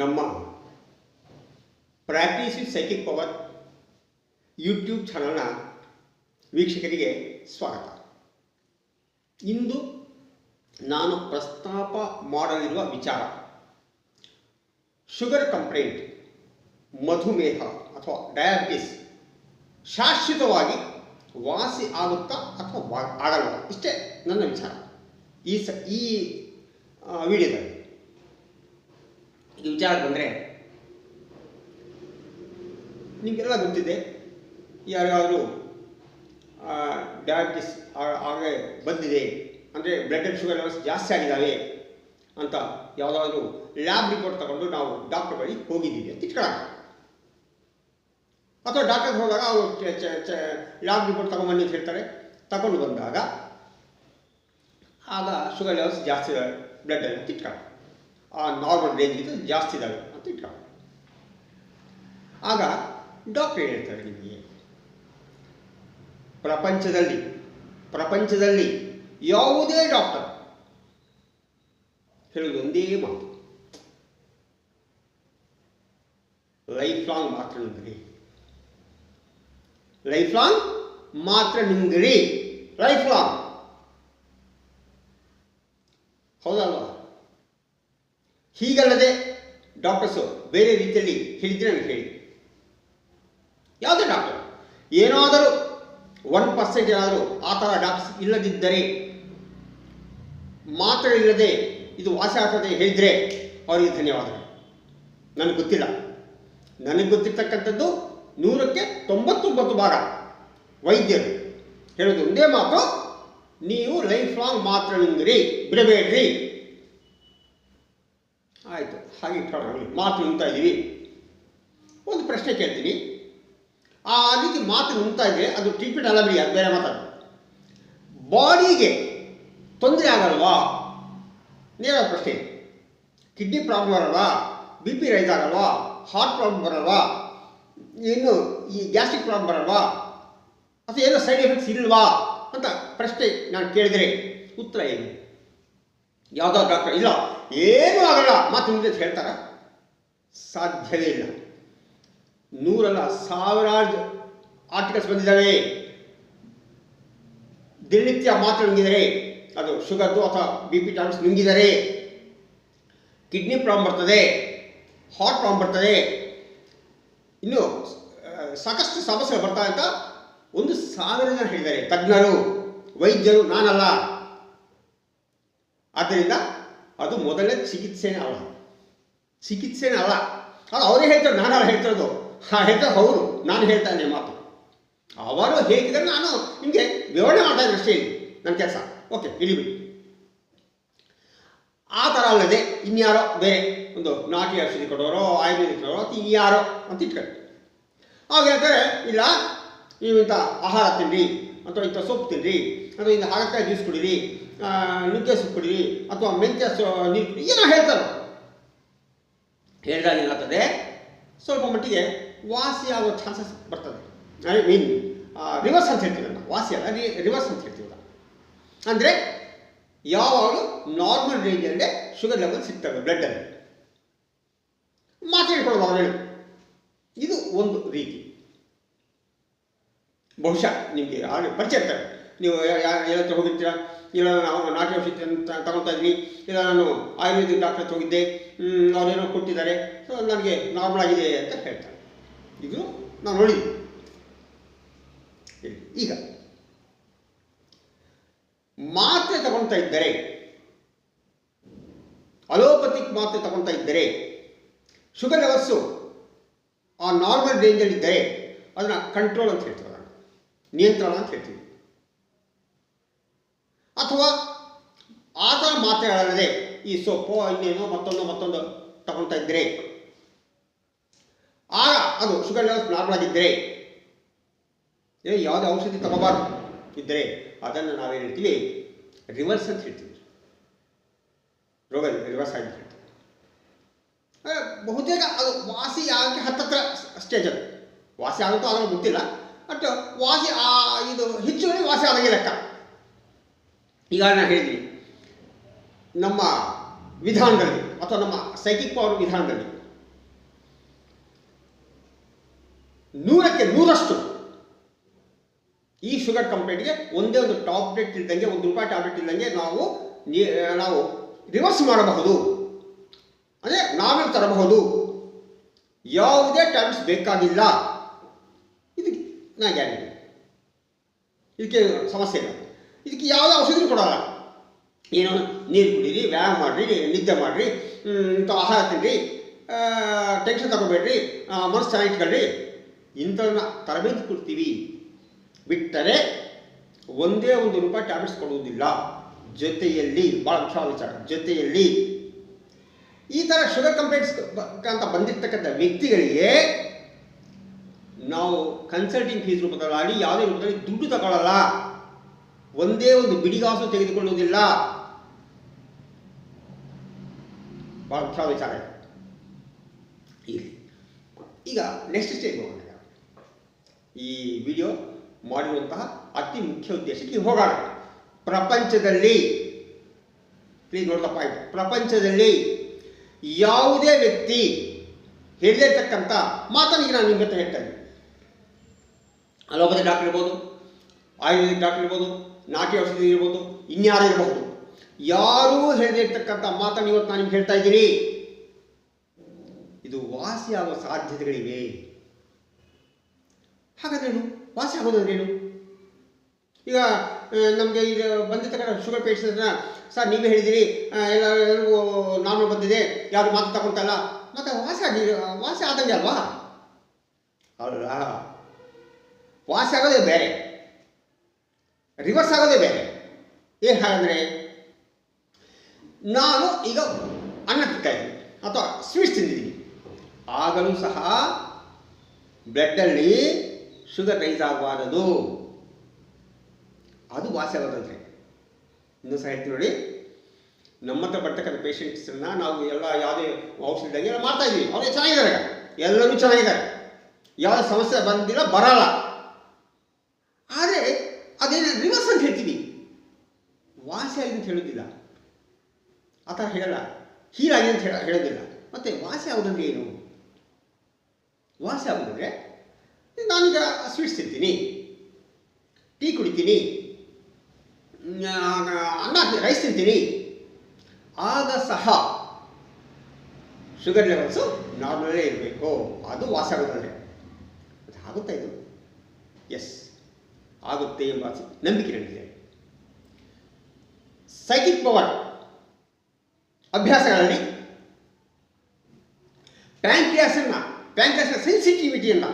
ನಮ್ಮ practice psychic power YouTube ಚಾನಲ್ನ ವೀಕ್ಷಕರಿಗೆ ಸ್ವಾಗತ. ಇಂದು ನಾನು ಪ್ರಸ್ತಾಪ ಮಾಡಲಿರುವ ವಿಚಾರ, ಶುಗರ್ ಕಂಪ್ಲೇಂಟ್, ಮಧುಮೇಹ ಅಥವಾ ಡಯಾಬಿಟಿಸ್ ಶಾಶ್ವತವಾಗಿ ವಾಸಿ ಆಗುತ್ತಾ ಅಥವಾ ಆಗಲ್ವಾ? ಇಷ್ಟೇ ನನ್ನ ವಿಚಾರ. ಈ ಸ, ಈ ವಿಡಿಯೋದಲ್ಲಿ. ಈ ವಿಚಾರಕ್ಕೆ ಬಂದರೆ, ನಿಮಗೆಲ್ಲ ಗೊತ್ತಿದೆ ಯಾರ್ಯಾರು ಡಯಾಬಿಟಿಸ್ ಆಗೇ ಬಂದಿದೆ, ಅಂದರೆ ಬ್ಲಡ್ ಆ್ಯಂಡ್ ಶುಗರ್ ಲೆವೆಲ್ಸ್ ಜಾಸ್ತಿ ಆಗಿದ್ದಾವೆ ಅಂತ ಯಾವುದಾದ್ರೂ ಲ್ಯಾಬ್ ರಿಪೋರ್ಟ್ ತಗೊಂಡು ನಾವು ಡಾಕ್ಟರ್ ಬಳಿ ಹೋಗಿದ್ದೀವಿ ಅಂತ ಇಟ್ಕೊಳ್ಳೋಣ. ಅಥವಾ ಡಾಕ್ಟರ್ ಹೋದಾಗ ಅವರು ಲ್ಯಾಬ್ ರಿಪೋರ್ಟ್ ತಗೊಂಬನ್ನಿ ಅಂತ ಹೇಳ್ತಾರೆ. ತಗೊಂಡು ಬಂದಾಗ, ಆಗ ಶುಗರ್ ಲೆವೆಲ್ಸ್ ಜಾಸ್ತಿ ಇದ್ದಾವೆ ಅಂತ ಇಟ್ಕೊಳ್ಳೋಣ. ಆ ನಾರ್ಮಲ್ ರೇಂಜ್ಗಿಂತ ಜಾಸ್ತಿ ಇದ್ದಾವೆ ಅಂತ ಇಟ್ಕೊಳ್ಳಿ ಆಗ ಡಾಕ್ಟರ್ ಹೇಳ್ತಾರೆ ನಿಮಗೆ, ಪ್ರಪಂಚದಲ್ಲಿ ಪ್ರಪಂಚದಲ್ಲಿ ಯಾವುದೇ ಡಾಕ್ಟರ್ ಹೇಳೋದು ಒಂದೇ ಮಾತು. ಲೈಫ್ ಲಾಂಗ್ ಮಾತ್ರ ನುಂಗ್ರಿ ಲೈಫ್ ಲಾಂಗ್ ಮಾತ್ರ ನುಂಗ್ರಿ ಲೈಫ್ ಲಾಂಗ್ ಹೌದಲ್ವಾ? ಹೀಗಲ್ಲದೆ ಡಾಕ್ಟರ್ಸು ಬೇರೆ ರೀತಿಯಲ್ಲಿ ಹೇಳಿದ್ರೆ ನಾನು ಹೇಳಿ. ಯಾವುದೇ ಡಾಕ್ಟರ್ ಏನಾದರೂ ಒನ್ ಪರ್ಸೆಂಟ್ ಏನಾದರೂ ಆ ಥರ ಡಾಕ್ಟರ್ಸ್ ಇಲ್ಲದಿದ್ದರೆ ಮಾತ್ರ ಇಲ್ಲದೆ ಇದು ವಾಸಿ ಆಗ್ತದೆ ಹೇಳಿದರೆ ಅವರಿಗೆ ಧನ್ಯವಾದಗಳು. ನನಗೆ ಗೊತ್ತಿಲ್ಲ. ನನಗೆ ಗೊತ್ತಿರ್ತಕ್ಕಂಥದ್ದು ನೂರಕ್ಕೆ ತೊಂಬತ್ತೊಂಬತ್ತು ಭಾಗ ವೈದ್ಯರು ಹೇಳೋದು ಒಂದೇ ಮಾತು, ನೀವು ಲೈಫ್ ಲಾಂಗ್ ಮಾತ್ರ ನಿಂದ್ರಿ, ಬಿಡಬೇಡ್ರಿ. ಆಯಿತು, ಹಾಗೆ ಇಟ್ಕೊಳ್ಳೋಣ ಮಾತು ನುಂಗ್ತಾ ಇದ್ದೀವಿ. ಒಂದು ಪ್ರಶ್ನೆ ಕೇಳ್ತೀನಿ. ಆ ರೀತಿ ಮಾತು ನುಂಗ್ತಾ ಇದ್ರೆ ಅದು ಟ್ರೀಟ್ಮೆಂಟ್ ಅಲ್ಲ ಬಿಡಿ ಬೇರೆ ಮಾತಾಡು ಬಾಡಿಗೆ ತೊಂದರೆ ಆಗಲ್ವಾ? ನೇರ ಪ್ರಶ್ನೆ. ಕಿಡ್ನಿ ಪ್ರಾಬ್ಲಮ್ ಬರಲ್ವಾ? ಬಿ ಪಿ ರೈಸ್ ಆಗಲ್ವಾ? ಹಾರ್ಟ್ ಪ್ರಾಬ್ಲಮ್ ಬರಲ್ವಾ? ಇನ್ನು ಈ ಗ್ಯಾಸ್ಟ್ರಿಕ್ ಪ್ರಾಬ್ಲಮ್ ಬರಲ್ವಾ? ಅಥವಾ ಏನೋ ಸೈಡ್ ಎಫೆಕ್ಟ್ಸ್ ಇಲ್ವಾ? ಅಂತ ಪ್ರಶ್ನೆ ನಾನು ಕೇಳಿದರೆ ಉತ್ತರ ಏನು? ಯಾವುದೋ ಡಾಕ್ಟರ್ ಇಲ್ಲ, ಏನೂ ಆಗಲ್ಲ. ಮಾತು ಮುಂದೆ ಹೇಳ್ತಾರ? ಸಾಧ್ಯವೇ ಇಲ್ಲ. ನೂರಲ್ಲ ಸಾವಿರಾರು ಆರ್ಟಿಕಲ್ಸ್ ಬಂದಿದ್ದಾವೆ. ದಿನನಿತ್ಯ ಮಾತ್ರ ನುಂಗಿದರೆ, ಅದು ಶುಗರ್ದು ಅಥವಾ ಬಿ ಪಿ ಟ್ಯಾಬ್ಲೆಟ್ಸ್ ನುಂಗಿದರೆ ಕಿಡ್ನಿ ಪ್ರಾಬ್ಲಮ್ ಬರ್ತದೆ ಹಾರ್ಟ್ ಪ್ರಾಬ್ಲಮ್ ಬರ್ತದೆ. ಇನ್ನು ಸಾಕಷ್ಟು ಸಮಸ್ಯೆ ಬರ್ತಾ ಅಂತ ಒಂದು ಸಾವಿರ ಜನ ಹೇಳಿದ್ದಾರೆ. ತಜ್ಞರು, ವೈದ್ಯರು, ನಾನಲ್ಲ. ಆದ್ದರಿಂದ ಅದು ಮೊದಲನೇ ಚಿಕಿತ್ಸೆನೇ ಅಲ್ಲ ಚಿಕಿತ್ಸೆನೇ ಅಲ್ಲ ಅದು ಅವರೇ ಹೇಳ್ತಾರೆ ನಾನಲ್ಲ ಹೇಳ್ತಿರೋದು. ಆ ಹೇಳ್ತಾರೆ ಅವರು ನಾನು ಹೇಳ್ತಾ ಇದ್ದೆ ಮಾತು. ಅವರು ಹೇಗಿದ್ದಾರೆ ನಾನು ನಿಮಗೆ ವಿವರಣೆ ಮಾಡ್ತಾ ಇದ್ದೀನಿ ಅಷ್ಟೇ ನನ್ನ ಕೆಲಸ. ಓಕೆ ಇಳಿಬಿಡಿ ಆ ಥರ ಅಲ್ಲದೆ ಇನ್ಯಾರೋ ಬೇರೆ ಒಂದು ನಾಟಿ ಔಷಧಿ ಕೊಡೋರು, ಆಯುರ್ವೇದಿಕ್ ಕೊಡೋರು, ಅಥವಾ ಇನ್ಯಾರೋ ಅಂತ ಇಟ್ಕೊಳ್ಳಿ. ಅವಾಗ ಹೇಳ್ತಾರೆ, ಇಲ್ಲ, ನೀವು ಇಂಥ ಆಹಾರ ತಿನ್ನಿರಿ ಅಥವಾ ಇಂಥ ಸೊಪ್ಪು ತಿನ್ನಿರಿ ಅಥವಾ ಇಂಥ ಹಾಗಕ್ಕಾಗಿ ಜ್ಯೂಸ್ ಕುಡೀರಿ ನುಗ್ಗೆ ಕುಡೀರಿ ಅಥವಾ ಮೆಂತ್ಯ ನೀರು ಕುಡಿ, ಏನೋ ಹೇಳ್ತಾರೆ ಹೇಳಿದಾಗ ಏನಾಗ್ತದೆ? ಸ್ವಲ್ಪ ಮಟ್ಟಿಗೆ ವಾಸಿ ಆಗೋ ಚಾನ್ಸಸ್ ಬರ್ತದೆ. ಐ ಮೀನ್ ರಿವರ್ಸ್ ಅಂತ ಹೇಳ್ತೀವಿ ನಾವು. ವಾಸಿ ಅಲ್ಲ ರಿವರ್ಸ್ ಅಂತ ಹೇಳ್ತೀವಿ ನಾವು ಅಂದರೆ ಯಾವಾಗಲೂ ನಾರ್ಮಲ್ ರೇಂಜಲ್ಲೇ ಶುಗರ್ ಲೆವೆಲ್ ಸಿಗ್ತವೆ ಬ್ಲಡ್ಡಲ್ಲಿ ಮಾತ್ರ ಇಟ್ಕೊಳ್ಳೋದು ಅವ್ರು ಹೇಳಿ. ಇದು ಒಂದು ರೀತಿ. ಬಹುಶಃ ನಿಮಗೆ ಪರಿಚಯ ಇರ್ತಾರೆ. ನೀವು ಏನಂತ ಹೋಗಿರ್ತೀರಾ? ಇಲ್ಲ ನಾವು ನಾಟಿ ಔಷಧಿ ಅಂತ ತಗೊಳ್ತಾ ಇದ್ವಿ. ಇಲ್ಲ, ನಾನು ಆಯುರ್ವೇದಿಕ್ ಡಾಕ್ಟರ್ ಹತ್ರ ಹೋಗಿದ್ದೆ. ಅವರೇನೋ ಕೊಟ್ಟಿದ್ದಾರೆ. ಸೊ ನನಗೆ ನಾರ್ಮಲ್ ಆಗಿದೆ ಅಂತ ಹೇಳ್ತಾರೆ. ಇದು ನಾವು ನೋಡಿದ್ವಿ ಈಗ ಮಾತ್ರೆ ತಗೊಳ್ತಾ ಇದ್ದರೆ, ಅಲೋಪತಿಕ್ ಮಾತ್ರೆ ತಗೊಳ್ತಾ ಇದ್ದರೆ, ಶುಗರ್ ಲೆವೆಲ್ಸು ಆ ನಾರ್ಮಲ್ ರೇಂಜಲ್ಲಿ ಇದ್ದರೆ, ಅದನ್ನು ಕಂಟ್ರೋಲ್ ಅಂತ ಹೇಳ್ತೀವಿ ನಿಯಂತ್ರಣ ಅಂತ ಹೇಳ್ತೀವಿ. ಅಥವಾ ಆತ ಮಾತ್ರೆಗಳಲ್ಲದೆ ಈ ಸೊಪ್ಪು, ಇನ್ನೇನೋ ಮತ್ತೊಂದು ಮತ್ತೊಂದು ತಗೊಳ್ತಾ ಇದ್ದರೆ ಆಗ ಅದು ಶುಗರ್ ಲೆವೆಲ್ಸ್ ನಾರ್ಮಲ್ ಆಗಿದ್ದರೆ ಯಾವುದೇ ಔಷಧಿ ತಗೋಬಾರ್ದು ಇದ್ದರೆ ಅದನ್ನು ನಾವೇನು ಹೇಳ್ತೀವಿ? ರಿವರ್ಸ್ ಅಂತ ಹೇಳ್ತೀವಿ. ರೋಗ ರಿವರ್ಸ್ ಆಗಿ ಹೇಳ್ತೀವಿ. ಬಹುತೇಕ ಅದು ವಾಸಿ ಆಗಕ್ಕೆ ಹತ್ತತ್ರ ಸ್ಟೇಜ್ ಅದು. ವಾಸಿ ಆಗುತ್ತೋ ಅದನ್ನು ಗೊತ್ತಿಲ್ಲ ಬಟ್ ವಾಸಿ ಇದು ಹೆಚ್ಚುವರಿ ವಾಸಿ ಆದಂಗೆ ಲೆಕ್ಕ. ಈಗ ನಾನು ಹೇಳಿದ್ವಿ ನಮ್ಮ ವಿಧಾನದಲ್ಲಿ, ಅಥವಾ ನಮ್ಮ ಸೈಕಿಕ್ ಪವರ್ ವಿಧಾನದಲ್ಲಿ ನೂರಕ್ಕೆ ನೂರಷ್ಟು ಈ ಶುಗರ್ ಕಂಪ್ಲೇಂಟ್ಗೆ ಒಂದೇ ಒಂದು ಟಾಬ್ಲೆಟ್ ಇದ್ದಂಗೆ ಒಂದು ರೂಪಾಯಿ ಟ್ಯಾಬ್ಲೆಟ್ ಇದ್ದಂಗೆ ನಾವು ನಾವು ರಿವರ್ಸ್ ಮಾಡಬಹುದು. ಅಂದರೆ ನಾವೇ ತರಬಹುದು? ಯಾವುದೇ ಟ್ಯಾಬ್ಲೆಟ್ಸ್ ಬೇಕಾಗಿಲ್ಲ. ಇದಕ್ಕೆ ನಾ ಗ್ಯಾರಂಟಿ. ಇದಕ್ಕೆ ಸಮಸ್ಯೆ ಇಲ್ಲ. ಇದಕ್ಕೆ ಯಾವುದೇ ಔಷಧಿ ಕೊಡೋಲ್ಲ. ಏನು? ನೀರು ಕುಡೀರಿ, ವ್ಯಾಯಾಮ ಮಾಡಿರಿ, ನಿದ್ದೆ ಮಾಡಿರಿ ಇಂಥ ಆಹಾರ ತಿನ್ನಿರಿ ಟೆನ್ಷನ್ ತಗೋಬೇಡ್ರಿ ಮನಸ್ಸು ಚೆನ್ನಾಗಿ ಇಟ್ಕೊಳ್ರಿ. ಇಂಥವನ್ನ ತರಬೇತಿ ಕೊಡ್ತೀವಿ. ಬಿಟ್ಟರೆ ಒಂದೇ ಒಂದು ರೂಪಾಯಿ ಟ್ಯಾಬ್ಲೆಟ್ಸ್ ಕೊಡುವುದಿಲ್ಲ. ಜೊತೆಯಲ್ಲಿ ಭಾಳ ಮುಖ್ಯವಾದ ವಿಚಾರ, ಜೊತೆಯಲ್ಲಿ ಈ ಥರ ಶುಗರ್ ಕಂಪ್ಲೇಂಟ್ಸ್ ಅಂತ ಬಂದಿರತಕ್ಕಂಥ ವ್ಯಕ್ತಿಗಳಿಗೆ ನಾವು ಕನ್ಸಲ್ಟಿಂಗ್ ಫೀಸ್ ರೂಪದಲ್ಲಿ ಯಾವುದೇ ರೂಪದಲ್ಲಿ ದುಡ್ಡು ತಗೊಳ್ಳಲ್ಲ ಒಂದೇ ಒಂದು ಬಿಡಿಗಾಸು ತೆಗೆದುಕೊಳ್ಳುವುದಿಲ್ಲ. ಬಹಳ ಮುಖ್ಯವಾದ ವಿಚಾರ. ಇಲ್ಲಿ. ಈಗ ನೆಕ್ಸ್ಟ್ ಸ್ಟೇಜ್ ಹೋಗೋಣ ಈ ವಿಡಿಯೋ ಮಾಡಿರುವಂತಹ ಅತಿ ಮುಖ್ಯ ಉದ್ದೇಶಕ್ಕೆ ಹೋಗೋಣ. ಪ್ರಪಂಚದಲ್ಲಿ ಪ್ಲೀಸ್ ನೋಡ್ದ ಪಾಯಿಂಟ್ ಪ್ರಪಂಚದಲ್ಲಿ ಯಾವುದೇ ವ್ಯಕ್ತಿ ಹೇಳಿರ್ತಕ್ಕಂಥ ಮಾತನಿಗೆ ನಾನು ನಿಮ್ಮ ಹತ್ರ ಹೇಳ್ತಾ ಅಲೋಪತಿ ಡಾಕ್ಟರ್ ಇರ್ಬೋದು, ಆಯುರ್ವೇದಿಕ್ ಡಾಕ್ಟರ್ ಇರ್ಬೋದು ನಾಟಿ ಔಷಧಿ ಇರ್ಬೋದು, ಇನ್ಯಾರೇ ಇರಬಹುದು ಯಾರೂ ಹೇಳದಿರ್ತಕ್ಕಂಥ ಮಾತನ್ನು ಇವತ್ತು ನಾನು ನಿಮ್ಗೆ ಹೇಳ್ತಾ ಇದ್ದೀರಿ ಇದು ವಾಸಿಯಾಗುವ ಸಾಧ್ಯತೆಗಳಿವೆ. ಹಾಗಾದ್ರೇನು? ವಾಸಿ ಆಗೋದಂದ್ರೇನು? ಈಗ ನಮಗೆ ಈಗ ಬಂದಿರ್ತಕ್ಕಂಥ ಶುಗರ್ ಪೇಷಂಟ್ನ ಸರ್, ನೀವೇ ಹೇಳಿದಿರಿ ಎಲ್ಲರೂ ಎಲ್ಲ, ಎಲ್ಲರಿಗೂ ನಾನು ಬಂದಿದೆ, ಯಾರು ಮಾತು ತಗೊಳ್ತಲ್ಲ ಮತ್ತೆ ವಾಸಿ ಆಗಿ, ವಾಸಿ ಆದಂಗೆ ಅಲ್ವಾ? ಅಲ್ಲ ವಾಸಿ ಆಗೋದೇ ಬೇರೆ. ರಿವರ್ಸ್ ಆಗೋದೇ ಬೇರೆ. ಏನು ಹಾಗಂದರೆ? ನಾನು ಈಗ ಅನ್ನ ತಿಂತಾ ಅಥವಾ ಸ್ವೀಟ್ಸ್ ತಿಂದಿದ್ದೀನಿ. ಆಗಲೂ ಸಹ ಬ್ಲಡ್ಡಲ್ಲಿ ಶುಗರ್ ರೈಸ್ ಆಗಬಾರದು. ಅದು ವಾಸಿ ಆಗೋದಂತೆ. ಇನ್ನೂ ಸಹ ಹೇಳ್ತೀನಿ ನೋಡಿ. ನಮ್ಮ ಹತ್ರ ಬರ್ತಕ್ಕಂಥ ಪೇಷಂಟ್ಸನ್ನ ನಾವು ಎಲ್ಲ ಯಾವುದೇ ಔಷಧಿಯಾಗಿ ಎಲ್ಲ ಮಾಡ್ತಾ ಇದ್ದೀವಿ. ಅವ್ರಿಗೆ ಚೆನ್ನಾಗಿದ್ದಾರೆ. ಎಲ್ಲರೂ ಚೆನ್ನಾಗಿದ್ದಾರೆ. ಯಾವ ಸಮಸ್ಯೆ ಬಂದಿಲ್ಲ, ಬರಲ್ಲ. ಆದರೆ ಅದೇನು ರಿವರ್ಸ್ ಅಂತ ಹೇಳ್ತೀವಿ ವಾಸಿ ಆಗಿದೆ ಅಂತ ಹೇಳೋದಿಲ್ಲ ಆ ಥರ ಹೇಳಲ್ಲ ಹೀರಾಗಿದೆ ಅಂತ ಹೇಳ ಹೇಳೋದಿಲ್ಲ ಮತ್ತೆ ವಾಸಿ ಆಗೋದಂದ್ರೆ ಏನು ವಾಸಿ ಆಗೋದಂದ್ರೆ ನಾನೀಗ ಸ್ವೀಟ್ಸ್ ತಿಂತೀನಿ ಟೀ ಕುಡಿತೀನಿ ಅನ್ನ ರೈಸ್ ತಿಂತೀನಿ ಆಗ ಸಹ ಶುಗರ್ ಲೆವೆಲ್ಸು ನಾರ್ಮಲೇ ಇರಬೇಕು ಅದು ವಾಸಿ ಆಗೋದಂದ್ರೆ ಆಗುತ್ತಾ ಇದು ಎಸ್ ಆಗುತ್ತೆ ಎಂಬ ನಂಬಿಕೆ ನನಗಿದೆ. ಸೈಕಿಕ್ ಪವರ್ ಅಭ್ಯಾಸಗಳಲ್ಲಿ ಪ್ಯಾಂಕ್ರಿಯಾಸನ್ನ ಪ್ಯಾಂಕ್ರಿಯಾಸ್ನ ಸೆನ್ಸಿಟಿವಿಟಿಯನ್ನು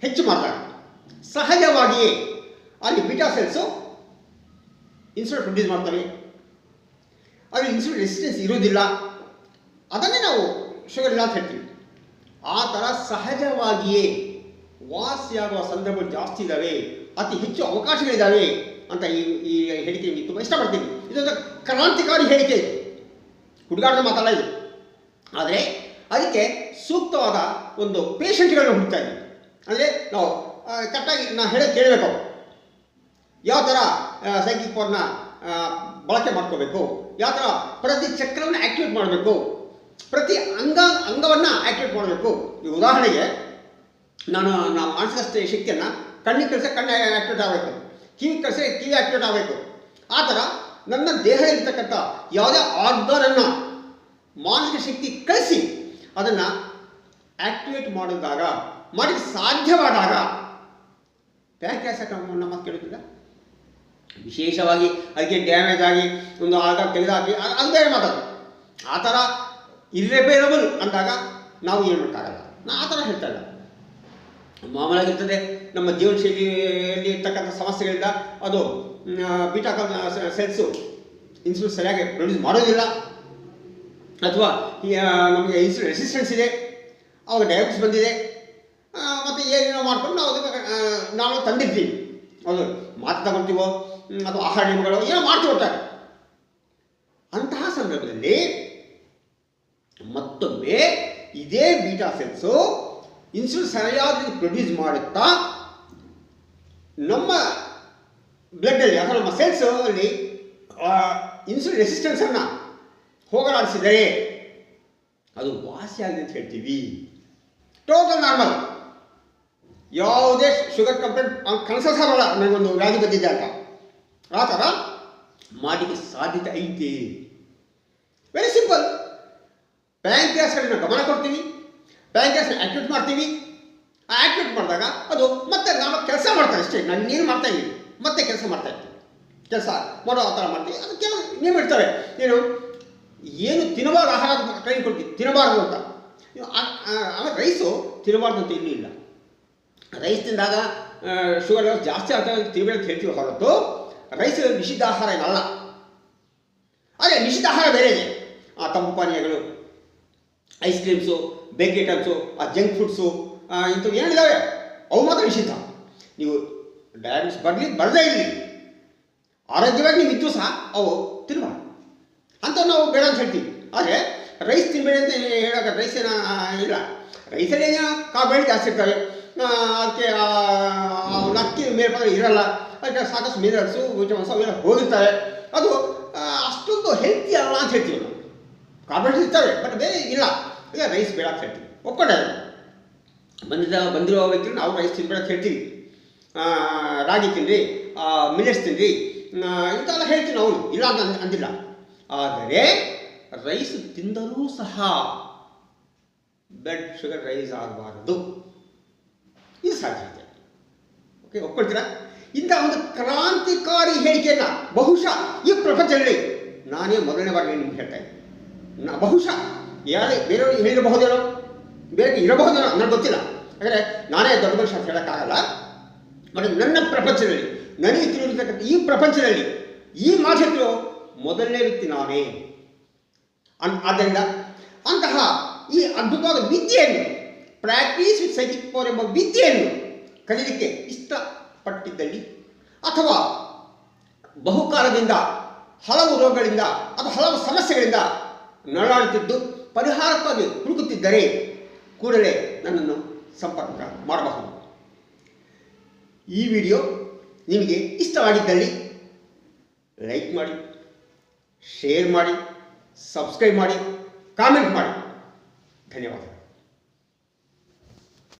ಹೆಚ್ಚು ಮಾಡಿದಾಗ ಸಹಜವಾಗಿಯೇ ಅಲ್ಲಿ ಬಿಟಾ ಸೆಲ್ಸು ಇನ್ಸುಲಿನ್ ಪ್ರೊಡ್ಯೂಸ್ ಮಾಡ್ತವೆ. ಅಲ್ಲಿ ಇನ್ಸುಲಿನ್ ರೆಸಿಸ್ಟೆನ್ಸ್ ಇರುವುದಿಲ್ಲ. ಅದನ್ನೇ ನಾವು ಶುಗರ್ ಇಲ್ಲ ಅಂತ ಹೇಳ್ತೀವಿ. ಆ ಥರ ಸಹಜವಾಗಿಯೇ ವಾಸಿಯಾಗುವ ಸಂದರ್ಭ ಜಾಸ್ತಿ ಇದ್ದಾವೆ. ಅತಿ ಹೆಚ್ಚು ಅವಕಾಶಗಳಿದ್ದಾವೆ ಅಂತ ಈ ಈ ಹೇಳಿಕೆ ನಿಮಗೆ ತುಂಬ ಇಷ್ಟಪಡ್ತೀನಿ. ಇದೊಂದು ಕ್ರಾಂತಿಕಾರಿ ಹೇಳಿಕೆ ಇದು. ಹುಡುಗಾಟದ ಮಾತಲ್ಲ ಇದು. ಆದರೆ ಅದಕ್ಕೆ ಸೂಕ್ತವಾದ ಒಂದು ಪೇಷಂಟ್ಗಳನ್ನು ಹುಡ್ತಾ ಇದ್ದೀವಿ ಅಂದರೆ ನಾವು ಕರೆಕ್ಟಾಗಿ ನಾನು ಹೇಳೋದು ಕೇಳಬೇಕು. ಯಾವ ಥರ ಸೈಕಿಕ್ ಪವರ್ನ ಬಳಕೆ ಮಾಡ್ಕೋಬೇಕು? ಯಾವ ಥರ ಪ್ರತಿ ಚಕ್ರವನ್ನು ಆ್ಯಕ್ಟಿವೇಟ್ ಮಾಡಬೇಕು? ಪ್ರತಿ ಅಂಗ, ಅಂಗವನ್ನು ಆ್ಯಕ್ಟಿವೇಟ್ ಮಾಡಬೇಕು? ಈ ಉದಾಹರಣೆಗೆ, ನಾನು ನಮ್ಮ ಮಾನಸಿಕ ಶಕ್ತಿಯನ್ನು ಕಣ್ಣಿಗೆ ಕೆಲಸ ಕಣ್ಣು ಆ್ಯಕ್ಟಿವೇಟ್ ಆಗಬೇಕು. ಕಿವಿ ಕೆಲಸ ಕಿವಿ ಆ್ಯಕ್ಟಿವೇಟ್ ಆಗಬೇಕು. ಆ ಥರ ನನ್ನ ದೇಹ ಇರ್ತಕ್ಕಂಥ ಯಾವುದೇ ಆರ್ಗನನ್ನು ಮಾನಸಿಕ ಶಕ್ತಿ ಕಳಿಸಿ ಅದನ್ನು ಆಕ್ಟಿವೇಟ್ ಮಾಡಿದಾಗ ಮಾಡಿ ಸಾಧ್ಯವಾದಾಗ ವ್ಯತ್ಯಾಸ ಕ್ರಮವನ್ನು ಮಾತು ಕೇಳುತ್ತಿಲ್ಲ ವಿಶೇಷವಾಗಿ ಅದಕ್ಕೆ ಡ್ಯಾಮೇಜ್ ಆಗಿ ಒಂದು ಆಗ ತೆಗೆದಾಕಿ ಅದು ಬೇರೆ ಮಾತದು ಆ ಥರ ಇರ್ರೆಪೇರಬಲ್ ಅಂದಾಗ ನಾವು ಏನು ಮಾಡೋಕ್ಕಾಗಲ್ಲ. ನಾ ಆ ಥರ ಹೇಳ್ತಾ ಇಲ್ಲ. ಮಾಮೂಲಾಗಿರ್ತದೆ. ನಮ್ಮ ಜೀವನ ಶೈಲಿಯಲ್ಲಿ ಇರ್ತಕ್ಕಂಥ ಸಮಸ್ಯೆಗಳಿಂದ ಅದು ಬೀಟಾ ಸೆಲ್ಸು ಇನ್ಸುಲಿನ್ ಸರಿಯಾಗಿ ಪ್ರೊಡ್ಯೂಸ್ ಮಾಡೋದಿಲ್ಲ. ಅಥವಾ ನಮಗೆ ಇನ್ಸುಲಿನ್ ರೆಸಿಸ್ಟೆನ್ಸ್ ಇದೆ. ಅವಾಗ ಡಯಾಬಿಟಿಸ್ ಬಂದಿದೆ. ಮತ್ತು ಏನೇನೋ ಮಾಡ್ಕೊಂಡು ನಾವು ಅದಕ್ಕೆ ನಾವು ತಂದಿರ್ತೀವಿ. ಹೌದು ಮಾತು ತಗೊಳ್ತೀವೋ ಅಥವಾ ಆಹಾರ ನಿಯಮಗಳು ಏನೋ ಮಾಡ್ತೀವಿ ಅಂತಹ ಸಂದರ್ಭದಲ್ಲಿ ಮತ್ತೊಮ್ಮೆ ಇದೇ ಬೀಟಾ ಸೆಲ್ಸು ಇನ್ಸುಲಿನ್ ಸರಿಯಾದ ರೀತಿ ಪ್ರೊಡ್ಯೂಸ್ ಮಾಡುತ್ತಾ, ನಮ್ಮ ಬ್ಲಡ್ಡಲ್ಲಿ ಅಥವಾ ನಮ್ಮ ಸೆಲ್ಸ್ ಅಲ್ಲಿ ಇನ್ಸುಲಿನ್ ರೆಸಿಸ್ಟೆನ್ಸನ್ನು ಹೋಗಲಾಡಿಸಿದರೆ ಅದು ವಾಸಿ ಆಗಿದೆ ಅಂತ ಹೇಳ್ತೀವಿ. ಟೋಟಲ್ ನಾರ್ಮಲ್ ಯಾವುದೇ ಶುಗರ್ ಕಂಪ್ಲೇಂಟ್ ಕನಸ ಸಹ ಬರಲ್ಲ. ನನಗೊಂದು ವ್ಯಾಧಿ ಬಂದಿದೆ ಅಂತ. ಆ ಥರ ಮಾಡಲಿಕ್ಕೆ ಸಾಧ್ಯತೆ ಐತಿ. ವೆರಿ ಸಿಂಪಲ್ ಬ್ಯಾಂಕ್ ನಾವು ಗಮನ ಕೊಡ್ತೀವಿ ಪ್ಯಾಂಕ್ರಿಯಾಸ್ನ ಆಕ್ಟಿವೇಟ್ ಮಾಡ್ತೀವಿ. ಆ ಆ್ಯಕ್ಟಿವೇಟ್ ಮಾಡಿದಾಗ ಅದು ಮತ್ತೆ ನಾವು ಕೆಲಸ ಮಾಡ್ತಾರೆ ಅಷ್ಟೇ. ನಾನು ನೀನು ಮಾಡ್ತಾ ಇದ್ದೀವಿ ಮತ್ತೆ ಕೆಲಸ ಮಾಡ್ತಾ ಇರ್ತೀವಿ ಕೆಲಸ ಮಾಡೋ ಆ ಥರ ಮಾಡ್ತೀವಿ. ಅದು ಕೆಲವು ನಿಯಮ ಇರ್ತಾರೆ ಏನು? ಏನು ತಿನ್ನಬಾರ್ದು ಆಹಾರ ಕೈ ಕೊಡ್ತೀವಿ. ತಿನ್ನಬಾರ್ದು ಅಂತ. ನೀವು ಆಮೇಲೆ ರೈಸು ತಿನ್ನಬಾರ್ದು ಅಂತ ಇನ್ನೂ ಇಲ್ಲ. ರೈಸ್ ತಿಂದಾಗ ಶುಗರ್ ಲೆವೆಲ್ ಜಾಸ್ತಿ ಆಗ್ತದೆ ತಿನ್ನಬೇಡಿ ಅಂತ ಹೇಳ್ತೀವಿ ಹೊರತು ರೈಸ್ ನಿಷಿದ್ಧ ಆಹಾರ ಏನಲ್ಲ. ಅದೇ ನಿಷಿದ್ಧ ಆಹಾರ ಬೇರೆ ಇದೆ. ಆ ತಂಪು ಪಾನೀಯಗಳು ಐಸ್ ಕ್ರೀಮ್ಸು ಬೇಕರಿ ಐಟಮ್ಸು ಆ ಜಂಕ್ ಫುಡ್ಸು ಇಂಥವು ಏನಿದ್ದಾವೆ ಅವು ಮಾತ್ರ ನಿಷಿದ್ಧ. ನೀವು ಡಯಾಬಿಟಿಸ್ ಬರಲಿ, ಬರದೇ ಇರಲಿ. ಆರೋಗ್ಯವಾಗಿ ನೀವು ಇದ್ದು ಸಹ ಅವು ತಿನ್ನಬಾರ್ದು ಅಂತ ನಾವು ಬೇಡ ಅಂತ ಹೇಳ್ತೀವಿ. ಆದರೆ ರೈಸ್ ತಿನ್ನಬೇಡಿ ಅಂತ ಹೇಳೋಕೆ ರೈಸ್ ಏನ ಇಲ್ಲ. ರೈಸಲ್ಲಿ ಏನೋ ಕಾರ್ಬೋಹೈಡ್ರೇಟ್ ಜಾಸ್ತಿ ಇರ್ತವೆ. ಅದಕ್ಕೆ ಅಕ್ಕಿ ಮೇಲೆ ಮೇಲ್ಪದ್ರೆ ಇರಲ್ಲ. ಅದಕ್ಕೆ ಸಾಕಷ್ಟು ಮಿನರಲ್ಸು ವಿಟಮಿನ್ಸ್ ಅವೆಲ್ಲ ಹೋಗಿರ್ತವೆ. ಅದು ಅಷ್ಟೊಂದು ಹೆಲ್ತಿ ಅಲ್ಲ ಅಂತ ಹೇಳ್ತೀವಿ ನಾವು. ಕಾರ್ಬೋಹೈಡ್ರೇಟ್ಸ್ ಇರ್ತವೆ ಬಟ್ ಬೇರೆ ಇಲ್ಲ. ಈಗ ರೈಸ್ ಬೇಡ ಅಂತ ಒಪ್ಕೊಂಡೆ ಬಂದಿದ್ದ ಬಂದಿರೋ ವ್ಯಕ್ತಿಗಳು ನಾವು ರೈಸ್ ತಿನ್ಬೇಡ ಅಂತ ಹೇಳ್ತೀವಿ. ರಾಗಿ ತಿನ್ನಿರಿ ಮಿಲೆಟ್ಸ್ ತಿನ್ನಿರಿ ಇಂಥವೆಲ್ಲ ಹೇಳ್ತೀನಿ ನಾವು. ಇಲ್ಲ ಅಂತ ಅಂದಿಲ್ಲ. ಆದರೆ ರೈಸ್ ತಿಂದರೂ ಸಹ ಬ್ಲಡ್ ಶುಗರ್ ರೈಸ್ ಆಗಬಾರದು. ಇದು ಸಾಧ್ಯತೆ ಓಕೆ ಒಪ್ಕೊಳ್ತೀರಾ? ಇಂಥ ಒಂದು ಕ್ರಾಂತಿಕಾರಿ ಹೇಳಿಕೆಯನ್ನು ಬಹುಶಃ ಈ ಪ್ರಪಂಚದಲ್ಲಿ ನಾನೇ ಮೊದಲನೇ ಬಾರಿ ನಿಮ್ಗೆ ಹೇಳ್ತಾ ಇದ್ದೀನಿ. ಬಹುಶಃ ಯಾರೇ ಬೇರೆಯವರು ಹೇಳಿರಬಹುದೇನೋ? ಬೇರೆ ಇರಬಹುದೇನೋ ನನಗೆ ಗೊತ್ತಿಲ್ಲ. ಯಾಕಂದರೆ ನಾನೇ ದೊಡ್ಡ ಮನುಷ್ಯ ಅಂತ ಹೇಳೋಕ್ಕಾಗಲ್ಲ ನನ್ನ ಪ್ರಪಂಚದಲ್ಲಿ, ನನಗೆ ತಿಳಿದಿರ್ತಕ್ಕಂಥ ಈ ಪ್ರಪಂಚದಲ್ಲಿ, ಈ ಮಾತಿದ್ರು ಮೊದಲನೇ ವ್ಯಕ್ತಿ ನಾನೇ. ಅನ್, ಆದ್ದರಿಂದ ಅಂತಹ ಈ ಅದ್ಭುತವಾದ ವಿದ್ಯೆಯನ್ನು ಪ್ರಾಕ್ಟೀಸ್ ವಿತ್ ಸೈಕಿಕ್ ಪವರ್ ಎಂಬ ವಿದ್ಯೆಯನ್ನು ಕಲಿಯಲಿಕ್ಕೆ ಇಷ್ಟಪಟ್ಟಿದ್ದಲ್ಲಿ, ಅಥವಾ ಬಹುಕಾಲದಿಂದ ಹಲವು ರೋಗಗಳಿಂದ ಅಥವಾ ಹಲವು ಸಮಸ್ಯೆಗಳಿಂದ ನರಳಾಡುತ್ತಿದ್ದು ಪರಿಹಾರಕ್ಕಾಗಿ ಹುಡುಕುತ್ತಿದ್ದರೆ ಕೂಡಲೇ ನನ್ನನ್ನು ಸಂಪರ್ಕ ಮಾಡಬಹುದು. ಈ ವಿಡಿಯೋ ನಿಮಗೆ ಇಷ್ಟವಾಗಿದ್ದಲ್ಲಿ ಲೈಕ್ ಮಾಡಿ, ಶೇರ್ ಮಾಡಿ, ಸಬ್ಸ್ಕ್ರೈಬ್ ಮಾಡಿ, ಕಾಮೆಂಟ್ ಮಾಡಿ. ಧನ್ಯವಾದ.